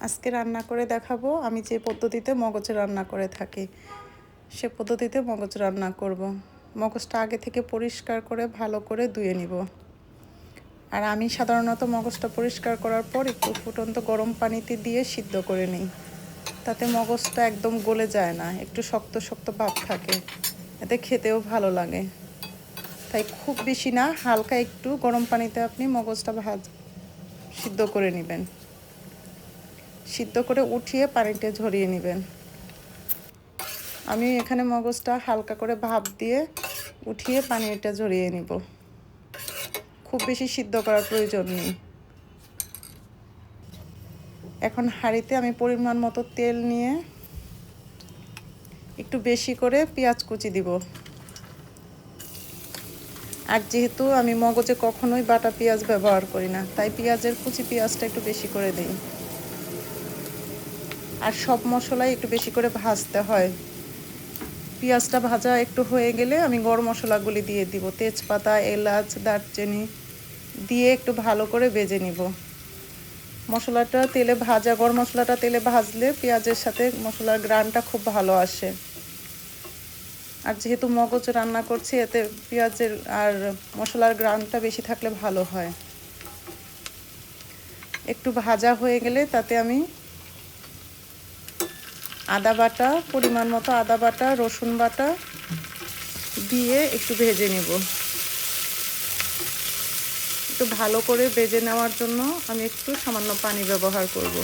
আজকে রান্না করে দেখাবো। আমি যে পদ্ধতিতে মগজ রান্না করে থাকি, সে পদ্ধতিতে মগজ রান্না করব। মগজটা আগে থেকে পরিষ্কার করে ভালো করে ধুয়ে নিব। আর আমি সাধারণত মগজটা পরিষ্কার করার পর একটু ফুটন্ত গরম পানিতে দিয়ে সিদ্ধ করে নিই। তাতে মগজটা একদম গলে যায় না, একটু শক্ত শক্ত ভাব থাকে। এতে খেতেও ভালো লাগে। তাই খুব বেশি না, হালকা একটু গরম পানিতে আপনি মগজটা ভাজ, সিদ্ধ করে নেবেন। সিদ্ধ করে উঠিয়ে পানিটা ঝরিয়ে নেবেন। আমি এখানে মগজটা হালকা করে ভাপ দিয়ে উঠিয়ে পানিটা ঝরিয়ে নিব। খুব বেশি সিদ্ধ করার প্রয়োজন নেই। এখন হাঁড়িতে আমি পরিমাণ মতো তেল নিয়ে একটু বেশি করে পেঁয়াজ কুচি দিব। আর যেহেতু আমি মগজে কখনোই বাটা পেঁয়াজ ব্যবহার করি না, তাই পেঁয়াজের কুচি পেঁয়াজটা একটু বেশি করে দিই। আর সব মশলাই একটু বেশি করে ভাজতে হয়। পেঁয়াজটা ভাজা একটু হয়ে গেলে আমি গরম মশলাগুলি দিয়ে দিব। তেজপাতা, এলাচ, দারচিনি দিয়ে একটু ভালো করে বেজে নিব। মশলাটা তেলে ভাজা, গরম মশলাটা তেলে ভাজলে পেঁয়াজের সাথে মশলার গ্রানটা খুব ভালো আসে। আর যেহেতু মগজ রান্না করছি, এতে পেঁয়াজের আর মশলার গ্রানটা বেশি থাকলে ভালো হয়। একটু ভাজা হয়ে গেলে তাতে আমি আদা বাটা, পরিমাণ মতো আদা বাটা, রসুন বাটা দিয়ে একটু ভেজে নেব। একটু ভালো করে ভেজে নেওয়ার জন্য আমি একটু সামান্য পানি ব্যবহার করব।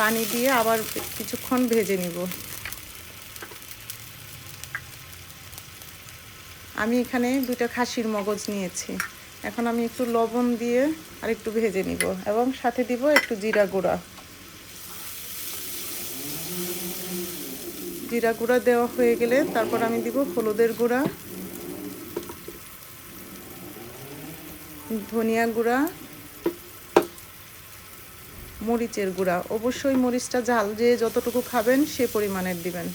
পানি দিয়ে আবার কিছুক্ষণ ভেজে নিব। আমি এখানে দুইটা খাসির মগজ নিয়েছি। এখন আমি একটু লবণ দিয়ে আর একটু ভেজে নিব এবং সাথে দিব একটু জিরা গুঁড়া। জিরা গুঁড়া দেওয়া হয়ে গেলে তারপর আমি দিব হলুদের গুঁড়া, ধনিয়া গুঁড়া, মরিচের গুঁড়া। অবশ্যই মরিচটা ঝাল, যে যতটুকু খাবেন সে পরিমাণের দিবেন।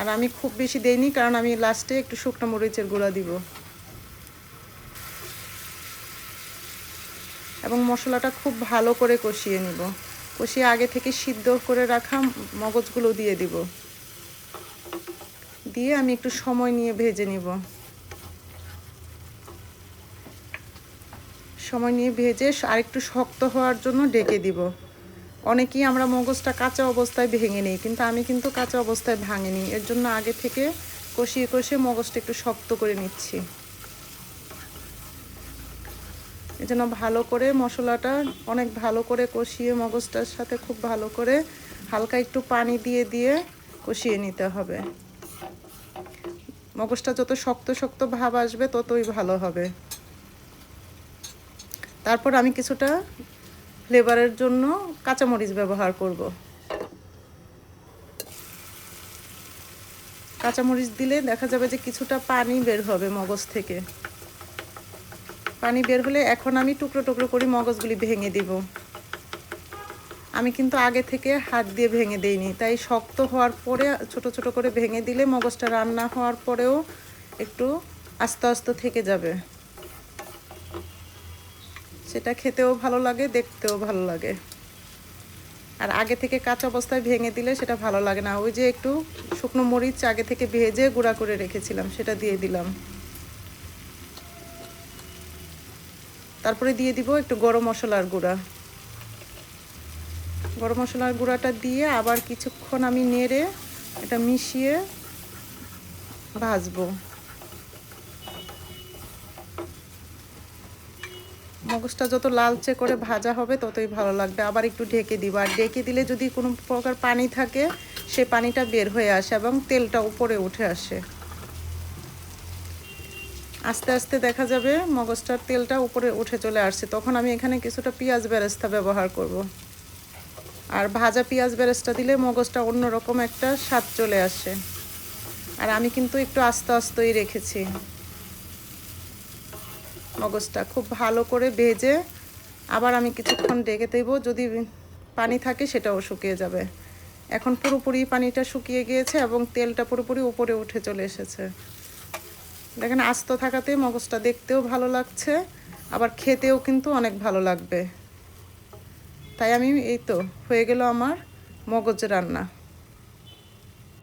আর আমি খুব বেশি দেইনি, কারণ আমি লাস্টে একটু শুকনো মরিচের গুঁড়া দিব। এবং মশলাটা খুব ভালো করে কষিয়ে নিব। কষিয়ে আগে থেকে সিদ্ধ করে রাখা মগজগুলো দিয়ে দিব। দিয়ে আমি একটু সময় নিয়ে ভেজে নিব। সময় নিয়ে ভেজে আরেকটু শক্ত হওয়ার জন্য ডেকে দিব। অনেকেই আমরা মগজটা কাঁচা অবস্থায় ভেঙে নিই, কিন্তু আমি কিন্তু কাঁচা অবস্থায় ভাঙিনি। এর জন্য আগে থেকে কষিয়ে কষিয়ে মগজটা একটু শক্ত করে নিচ্ছি। এই জন্য ভালো করে মশলাটা অনেক ভালো করে কষিয়ে মগজটার সাথে খুব ভালো করে হালকা একটু পানি দিয়ে দিয়ে কষিয়ে নিতে হবে। মগজটা যত শক্ত শক্ত ভাব আসবে, ততই ভালো হবে। তারপর আমি কিছুটা ফ্লেভারের জন্য কাঁচামরিচ ব্যবহার করব। কাঁচামরিচ দিলে দেখা যাবে যে কিছুটা পানি বের হবে মগজ থেকে। পানি বের হলে এখন আমি টুকরো টুকরো করে মগজগুলি ভেঙে দিব। আমি কিন্তু আগে থেকে হাত দিয়ে ভেঙে দেইনি, তাই শক্ত হওয়ার পরে, ছোট ছোট করে ভেঙে দিলে মগজটা রান্না হওয়ার পরেও একটু আস্তে আস্তে থেকে যাবে। সেটা খেতেও ভালো লাগে, দেখতেও ভালো লাগে। আর আগে থেকে কাঁচা অবস্থায় ভেঙে দিলে সেটা ভালো লাগে না। ওই যে একটু শুকনো মরিচ আগে থেকে ভেজে গুঁড়া করে রেখেছিলাম, সেটা দিয়ে দিলাম। তারপরে দিয়ে দিব একটু গরম মশলার গুঁড়া। গরম মশলার গুঁড়াটা দিয়ে আবার কিছুক্ষণ আমি নেড়ে এটা মিশিয়ে ভাজবো। মগজটা যত লালচে করে ভাজা হবে ততই ভালো লাগবে। আবার একটু ঢেকে দিব। আর ঢেকে দিলে যদি কোনো প্রকার পানি থাকে, সে পানিটা বের হয়ে আসে এবং তেলটা উপরে উঠে আসে। আস্তে আস্তে দেখা যাবে মগজটার তেলটা উপরে উঠে চলে আসছে। তখন আমি এখানে কিছুটা পেঁয়াজ বেরেস্তা ব্যবহার করব। আর ভাজা পেঁয়াজ বেরেস্তা দিলে মগজটা অন্যরকম একটা স্বাদ চলে আসে। আর আমি কিন্তু একটু আস্তে আস্তেই রেখেছি। মগজটা খুব ভালো করে ভেজে আবার আমি কিছুক্ষণ ডেকে দেব। যদি পানি থাকে সেটাও শুকিয়ে যাবে। এখন পুরোপুরি পানিটা শুকিয়ে গিয়েছে এবং তেলটা পুরোপুরি উপরে উঠে চলে এসেছে। দেখেন, আস্ত থাকাতে মগজটা দেখতেও ভালো লাগছে, আবার খেতেও কিন্তু অনেক ভালো লাগবে। তাই আমি এই তো হয়ে গেল আমার মগজ রান্না।